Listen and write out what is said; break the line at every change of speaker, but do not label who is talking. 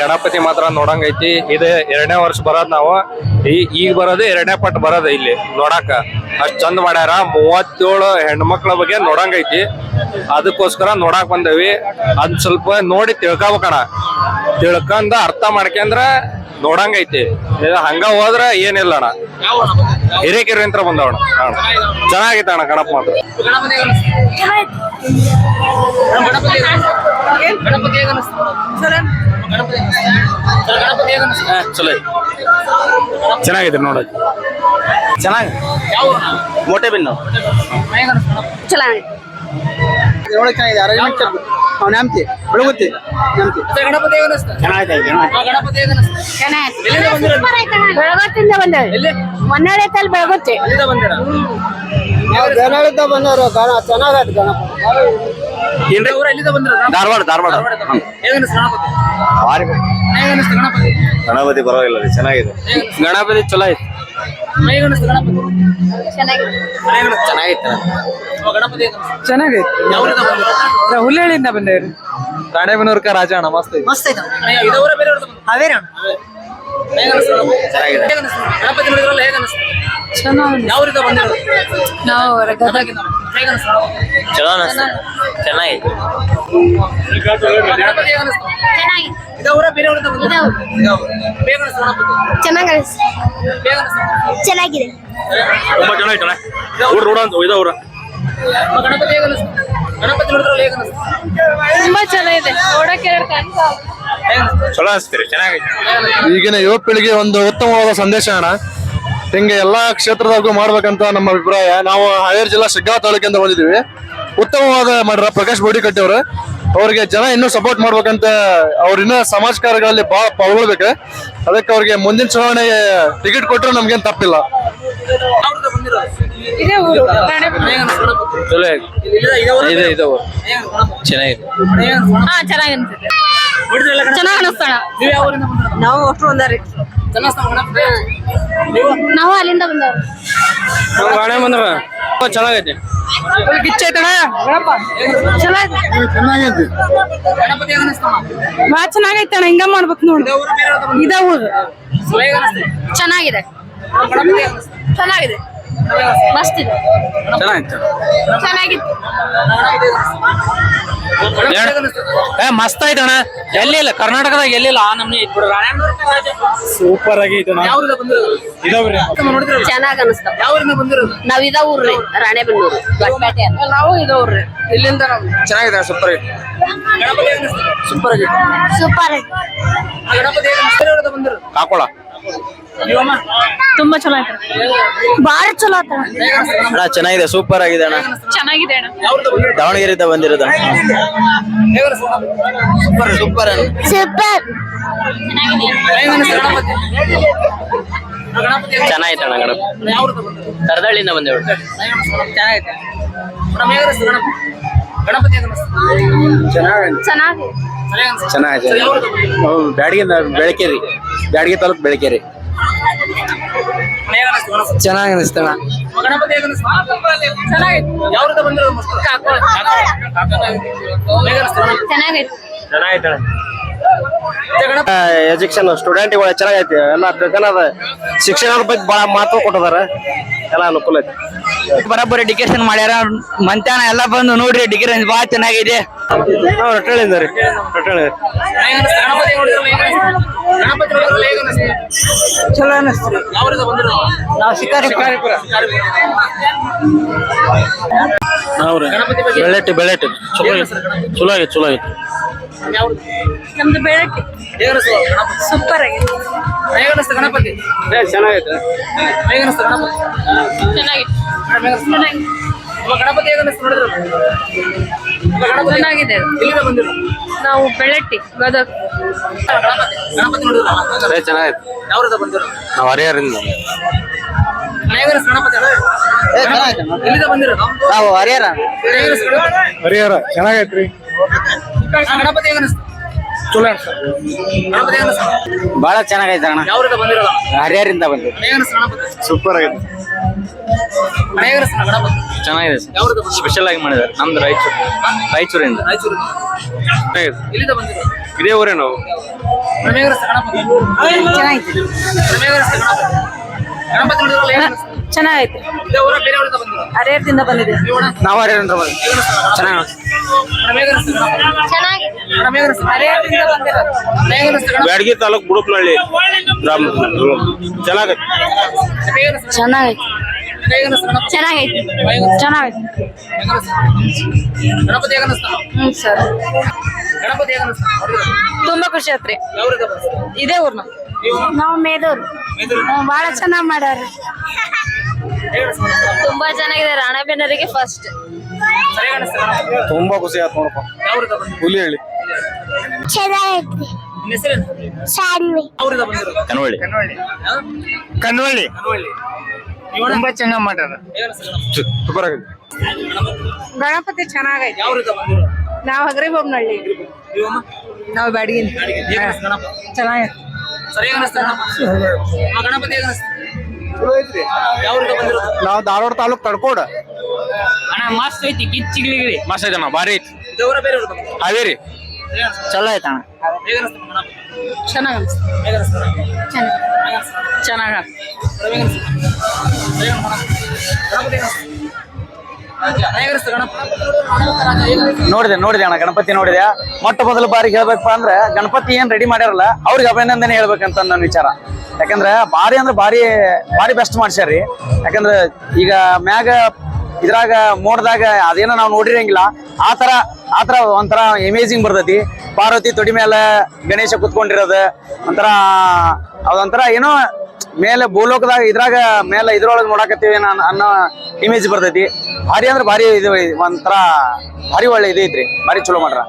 ಗಣಪತಿ ಮಾತ್ರ ನೋಡಂಗೈತಿ ಇದು ಎರಡನೇ ವರ್ಷ ಬರೋದ್ ನಾವು. ಈ ಈಗ ಬರೋದು ಎರಡನೇ ಪಟ್ಟು ಬರೋದ ಇಲ್ಲಿ ನೋಡಾಕ. ಅಷ್ಟ್ ಚಂದ ಮಾಡ್ಯಾರ. ಮೂವತ್ತೇಳು ಹೆಣ್ಮಕ್ಳ ಬಗ್ಗೆ ನೋಡಂಗೈತಿ ಅದಕ್ಕೋಸ್ಕರ ನೋಡಾಕ್ ಬಂದೇವಿ. ಅದ್ ಸ್ವಲ್ಪ ನೋಡಿ ತಿಳ್ಕೊಬೇಕಣ. ತಿಳ್ಕೊಂಡ ಅರ್ಥ ಮಾಡ್ಕೊಂಡ್ರ ನೋಡಂಗೈತಿ ಹಂಗ ಹೋದ್ರ ಏನಿಲ್ಲ ಅಣ್ಣ ಹಿರೇಕೆರೆ ಅಂತ ಬಂದವಣ ಚೆನ್ನಾಗೈತೆ ಅಣ್ಣ ಗಣಪ ಮಾತ್ರ.
ಗಣಪತಿ
ಚಲೋ ಚೆನ್ನಾಗಿದೆ ನೋಡೋದು
ಚೆನ್ನಾಗಿ
ಮೋಟೆ
ಮೊಟ್ಟೆ ಬಿನ್ನು?
ಚೆನ್ನಾಗಿ
ಒಳಗೆ ಚೆನ್ನಾಗಿದೆ ಅರೇಂಜ್ಮೆಂಟ್ ಅವ್ನು ನೆಮ್ತಿ ಬೆಳಗುತ್ತಿ. ನೆಮ್ತಿ?
ಬೆಳಗೊತ್ತಿಂದ ಬಂದೇವಿ? ಮೊನ್ನೆ ತಲ್ ಬೆಳಗೊತ್ತಿ.
ಬಂದವರು ಚೆನ್ನಾಗೈತೆ ಗಣಪ.
ಏನ್ರಿ? ಊರ ಎಲ್ಲಿಂದ ಬಂದಿರೋದು?
ಧಾರವಾಡ ಧಾರವಾಡ.
ಗಣಪತಿ?
ಪರವಾಗಿಲ್ಲ ರೀ ಚೆನ್ನಾಗಿದೆ.
ಗಣಪತಿ ಚಲೋ ಐತಿ
ಹೇಗೆ ಅನಿಸ್ತು ಗಣಪತಿ?
ಚೆನ್ನಾಗಿದೆ.
ಚೆನ್ನಾಗಿತ್ತು
ಗಣಪತಿ?
ಚೆನ್ನಾಗೈತೆ. ಬಂದೇವ್ರಿ. ರಾಣೆಬೆನ್ನೂರ್ಕ ರಾಜ ಅಣ್ಣ ಮಸ್ತ್ ಐತಿ
ಮಸ್ತ್ ಐತೆ
ಬೇರೆ ಗಣಪತಿ? ನೋಡಿದ್ರಲ್ಲ
ಚೆನ್ನಾಗಿ
ಬಂದಿರೋದು
ನಾವು ಗದಗ
ಹೇಗೆ ಅನಿಸ್ತು? ಗಣಪತಿ?
ಚಲೋ ಅನಿಸ್ತು.
ಅನಿಸ್ತು
ಚೆನ್ನಾಗಿ ಚೆನ್ನಾಗಿದೆ.
ತುಂಬಾ ಚೆನ್ನಾಗಿತ್ತು ಊರು ರೋಡ ಅಂತ ಇದ ಊರ.
ತುಂಬಾ ಚೆನ್ನಾಗಿದೆ. ನೋಡಕ್ಕೆ
ಚಲೋ ಅನಿಸ್ತೀರಿ ಚೆನ್ನಾಗೈತಿ.
ಈಗಿನ ಯುವ ಪೀಳಿಗೆ ಒಂದು ಉತ್ತಮವಾದ ಸಂದೇಶ ಅಣ್ಣ. ಹಿಂಗೆ ಎಲ್ಲಾ ಕ್ಷೇತ್ರದಾಗೂ ಮಾಡ್ಬೇಕಂತ ನಮ್ಮ ಅಭಿಪ್ರಾಯ. ನಾವು ಹಾವೇರಿ ಜಿಲ್ಲಾ ಶಿಗ್ಗಾಂವ್ ತಾಲೂಕಿಂದ ಬಂದಿದ್ದೀವಿ. ಉತ್ತಮವಾದ ಮಾಡ್ರ ಪ್ರಕಾಶ್ ಬೋಡಿಕಟ್ಟಿ ಅವರು. ಅವ್ರಿಗೆ ಜನ ಇನ್ನೂ ಸಪೋರ್ಟ್ ಮಾಡ್ಬೇಕಂತ ಅವ್ರ ಇನ್ನೂ ಸಮಾಜ ಕಾರ್ಯಗಳಲ್ಲಿ ಬಹಳ ಪಾಲ್ಗೊಳ್ಬೇಕು. ಅದಕ್ಕೆ ಅವ್ರಿಗೆ ಮುಂದಿನ ಚುನಾವಣೆಗೆ ಟಿಕೆಟ್ ಕೊಟ್ಟರೆ ನಮ್ಗೇನು ತಪ್ಪಿಲ್ಲ?
ಚೆನ್ನಾಗಿದೆ?
ಚೆನ್ನಾಗಿ ಅನ್ಸುತ್ತೆ
ನೀವು
ಅಷ್ಟು ಒಂದಾರಿ.
ನೀವು
ನಾವು ಅಲ್ಲಿಂದ ಬಂದವ್ರು
ನಾವು ಗಾಣೆ ಬಂದ್ರ ಚೆನ್ನಾಗೈತಿ
ಗಿಚ್ಚ ಐತಣ ಚೆನ್ನಾಗಿ
ಚೆನ್ನಾಗೈತಿ.
ಗಣಪತಿ ಹೇಗೆ
ಅಣ್ಣ. ಹಿಂಗ ಮಾಡ್ಬೇಕು ನೋಡಿ.
ಇದೇ ಊರ
ಚೆನ್ನಾಗಿದೆ. ಚೆನ್ನಾಗಿದೆ. ಮಸ್ತ್ ಇದೆ.
ಚೆನ್ನಾಗಿತ್ತು.
ಚೆನ್ನಾಗಿತ್ತು.
ಅಣ್ಣ?
ಏ ಮಸ್ತ್ ಆಯ್ತಣ್ಣ ಎಲ್ಲಿಲ್ಲ? ಕರ್ನಾಟಕದಾಗ ಎಲ್ಲಿಲ್ಲ? ಆ ನಮ್ನಿ ಇದ್ ಸೂಪರ್
ಆಗಿ ಊರಿಂದ
ಇದಾವ್ರಿ.
ಚೆನ್ನಾಗಿ ಅನಿಸ್ತಾವ.
ಬಂದಿರೋದು?
ನಾವ್ ಇದ ಊರ್ರಿ ರಾಣೆಬೆನ್ನೂರು ದೊಡ್ಡಪೇಟೆ ನಾವು ಇದಾವ್ರಿ ಇಲ್ಲಿಂದ ನಾವು
ಚೆನ್ನಾಗಿದೆ ಸೂಪರ್
ಆಗಿ.
ಸೂಪರ್ ಆಗಿ.
ಸೂಪರ್
ಗಣಪತಿ ಬಂದಿರೋದು?
ಕಾಕೋಳ.
ತುಂಬಾ ಚಲೋ ಆಯ್ತು ಬಾಳ ಚಲೋ
ಆಯ್ತು? ಗಣಪತಿ?
ಅಣ್ಣ ಚೆನ್ನಾಗಿದೆ ಸೂಪರ್ ಆಗಿದೆ ಅಣ್ಣ.
ಚೆನ್ನಾಗಿದೆ ಅಣ್ಣ.
ದಾವಣಗೆರೆಯಿಂದ ಬಂದಿರೋದು super super
super
Ganapati Ganapati ಹೇಗೆ-
ಚೆನ್ನಾಗಿತ್ತು ಅಣ್ಣ ಗಣಪ.
ಯಾವ ಊರಿಂದ ಬಂದಿರೋದು
ಕರದಳ್ಳಿಯಿಂದ ಬಂದೇವು.
ಹೇಗೆ ಅನಿಸ್ತು ಗಣಪತಿ? ಗಣಪತಿ ಗಣಪತಿ ಹೇಗೆ ಅನಿಸ್ತು
ಚೆನ್ನಾಗಿ
ಸರಿಯಾಗಿ
ಬ್ಯಾಡಗಿ ತಾಲೂಕ್ ಬೆಳಕೇರಿ? ಚೆನ್ನಾಗಿ ಅನಿಸ್ತಣ
ಆ ಗಣಪತಿ ಹೇಗೆ ಅನಿಸ್ತು ಚೆನ್ನಾಗಿತ್ತು ಯಾವ ಊರಿಂದ ಬಂದಿರೋದು ಮಸ್ತ್? ಕಾಕೋಳ. ಹೇಗೆ ಅನಿಸ್ತು ಗಣಪತಿ?
ಚೆನ್ನಾಗೈತೆ
ಎಜುಕೇಶನ್ ಸ್ಟೂಡೆಂಟ್ಗಳು ಚೆನ್ನಾಗೈತಿ. ಎಲ್ಲ ತಿಳ್ಕೊಳದ ಶಿಕ್ಷಣದ ಬಗ್ಗೆ ಬಹಳ ಮಹತ್ವ ಕೊಟ್ಟದಾರ ಎಲ್ಲ ಅನುಕೂಲ ಐತಿ.
ಬರೋಬ್ಬರಿ ಡಿಕೇಶನ್ ಮಾಡ್ಯಾರ. ಮಂತ್ಯಾನ ಎಲ್ಲ ಬಂದು ನೋಡ್ರಿ ಡಿಗ್ರಿ ಭಾಳ ಚೆನ್ನಾಗಿದೆ
ನಾವು ರಟ್ಟಳಿಂದ ರೀ. ರಟ್ಟಳಿ
ಚಲೋ ನಾವು ಶಿಕಾರಿಪುರ.
ಬಗ್ಗೆ
ಬೆಳೆಟ್ಟಿ ಬೆಳೆಟ್ಟಿ ಚಲೋ ಐತಿ ಚಲೋ ಆಗೈತಿ. ಚಲೋ
ಊರು?
ನಮ್ದು ಬೆಳಗ್ಗೆ. ಸೂಪರ್ ಆಗಿದೆ.
ಹೇಗೆ ಅನಿಸ್ತು ಗಣಪತಿ?
ಚೆನ್ನಾಗೈತೆ
ಹೇಗೆ ಅನಿಸ್ತು ಗಣಪತಿ
ಚೆನ್ನಾಗಿತ್ತು
ಗಣಪತಿ ಅನಿಸ್ತು ಗಣಪತಿ
ಚೆನ್ನಾಗಿದೆ.
ಇಲ್ಲಿಂದ ಬಂದಿರು
ನಾವು ಬೆಳಟ್ಟಿ ಗದಗ.
ಗಣಪತಿ ಗಣಪತಿ ಚೆನ್ನಾಗಿತ್ತು ಯಾವ್ರದ ಬಂದಿರು
ನಾವು ಹರಿಹರಿಂದ
ಹೇಗೆ ಅನಿಸ್ತು ಗಣಪತಿ? ಎಲ್ಲಿಂದ ಬಂದಿರೋದು?
ನಾವು ಹರಿಹರ?
ಹರಿಹರ ಚೆನ್ನಾಗೈತ್ರಿ.
ಗಣಪತಿ ಹೇಗೆ ಅನಿಸ್ತು
ಚಲೋ ಅನ್ಸ
ಗಣಪತಿ ಹೇಗೆ ಅನಿಸ್ತು
ಭಾಳ ಚೆನ್ನಾಗೈತೆ ಅಣ್ಣ. ಹರಿಹರಿಂದ
ಅನಿಸ್ತು ಗಣಪತಿ?
ಸೂಪರ್ ಆಗೈತೆ
ಅನಿಸ್ತು ಗಣಪತಿ?
ಚೆನ್ನಾಗಿದೆ ಸ್ಪೆಷಲ್ ಆಗಿ ಮಾಡಿದ್ದಾರೆ. ನಮ್ದು ರಾಯಚೂರು. ರಾಯಚೂರಿಂದ.
ರಾಯಚೂರು
ಚೆನ್ನಾಗಿದೆ.
ಎಲ್ಲಿಂದ ಬಂದಿರೋ
ಇದೇ ಊರೇ ನಾವು.
ರಮೇಗರಸ್ತ ಗಣಪತಿ?
ಚೆನ್ನಾಗೈತಿ
ರಮೇಗರಸ್ತ ಗಣಪತಿ? ಗಣಪತಿ ನೋಡಿದ್ರಲ್ಲ ಏನ್ ಅನ್ಸ್ತು?
ಚೆನ್ನಾಗೈತಿ. ಹರಿಹರದಿಂದ ಬಂದಿದೆ.
ನಾವು ಚೆನ್ನಾಗಿ.
ಗಣಪತಿ
ಚೆನ್ನಾಗಿ
ಗಣಪತಿ
ಬ್ಯಾಡಗಿ ತಾಲೂಕ್ ಬುಡುಪ್ನಳ್ಳಿ ಗ್ರಾಮ. ಚೆನ್ನಾಗೈತೆ.
ಚೆನ್ನಾಗೈತೆ. ಚೆನ್ನಾಗೈತಿ. ಚೆನ್ನಾಗೈತೆ.
ಗಣಪತಿ
ಸರ್.
ಗಣಪತಿ
ತುಂಬಾ ಖುಷಿ ಆತ್ರಿ? ಇದೇ ಊರ್ನ. ನಾವು ಮೇದೂರ್. ಬಹಳ ಚೆನ್ನಾಗ್ ಮಾಡ್ಯಾರ. ತುಂಬಾ ಚೆನ್ನಾಗಿದೆ ರಾಣೆಬೆನ್ನೂರಿಗೆ ಫಸ್ಟ್?
ತುಂಬಾ ಖುಷಿ ಆಯ್ತು ನೋಡಪ್ಪ. ಹುಲಿ ಹೇಳಿ
ಕನ್ವಳ್ಳಿ. ಕನ್ವಳ್ಳಿ.
ತುಂಬಾ ಚೆನ್ನಾಗ್ ಮಾಡ್ಯಾರ?
ಸೂಪರ್ ಆಗಿದೆ.
ಗಣಪತಿ ಚೆನ್ನಾಗೈತಿ. ನಾವು ಹಗರಿಬೊಮ್ಮನಹಳ್ಳಿ
ನೀವಮ್ಮ?
ನಾವು ಬಾಡಿಗೆ? ಚೆನ್ನಾಗೈತಿ
ಸರಿಯಾಗಿ ಗಣಪತಿ? ಬಂದಿರೋದು?
ನಾವು ಧಾರವಾಡ ತಾಲೂಕ್ ತಡ್ಕೋಡ
ಅಣ್ಣ ಮಸ್ತ್ ಐತಿ ಕಿಚ್ಚಿಗಿಲಿ
ಮಸ್ತ್ ಐತಣ್ಣ ಭಾರಿ ಐತಿ
ಬೇರೆ ಬಂದಿರೋ?
ಹಾವೇರಿ?
ಚಲೋ
ಹೇಗೆ ಗಣಪತಿ?
ಚೆನ್ನಾಗ್ ಅನ್ಸ್ತು
ಹೇಗೆ?
ಚೆನ್ನಾಗ್? ಚೆನ್ನಾಗ?
ಗಣಪತಿ? ಹೇಗೆ?
ನೋಡಿದೆ ನೋಡಿದೆ ಅಣ್ಣ, ಗಣಪತಿ ನೋಡಿದೆ. ಮೊಟ್ಟ ಮೊದಲ ಬಾರಿ ಹೇಳ್ಬೇಕಪ್ಪ ಅಂದ್ರೆ ಗಣಪತಿ ಏನ್ ರೆಡಿ ಮಾಡ್ಯಾರಲ್ಲ, ಅವ್ರಿಗೆ ಅಭಿನಂದನೆ ಹೇಳ್ಬೇಕಂತ ನನ್ನ ವಿಚಾರ. ಯಾಕಂದ್ರೆ ಭಾರಿ ಅಂದ್ರೆ ಭಾರಿ ಭಾರಿ ಬೆಸ್ಟ್ ಮಾಡ್ಸ್ಯಾರ್ರಿ. ಯಾಕಂದ್ರೆ ಈಗ ಮ್ಯಾಗ ಇದ್ರಾಗ ಮೋಡದಾಗ ಅದೇನೋ ನಾವು ನೋಡಿರಂಗಿಲ್ಲ, ಆ ಆತರ ಆ ಒಂಥರ ಎಮೇಜಿಂಗ್ ಬರ್ತೈತಿ. ಪಾರ್ವತಿ ತೊಡಿ ಮೇಲೆ ಗಣೇಶ ಕುತ್ಕೊಂಡಿರೋದು, ಒಂಥರ, ಅದೊಂಥರ ಏನೋ ಮೇಲೆ ಭೂಲೋಕದಾಗ ಇದ್ರಾಗ ಮೇಲೆ ಇದ್ರೊಳಗೆ ನೋಡಾಕತ್ತೀವಿ ನಾನು ಅನ್ನೋ ಇಮೇಜ್ ಬರ್ತೈತಿ. ಭಾರಿ ಅಂದ್ರೆ ಭಾರಿ ಇದು, ಒಂಥರ ಭಾರಿ ಒಳ್ಳೆ ಇದೈತ್ರಿ ಭಾರಿ ಚಲೋ ಮಾಡ್ರ.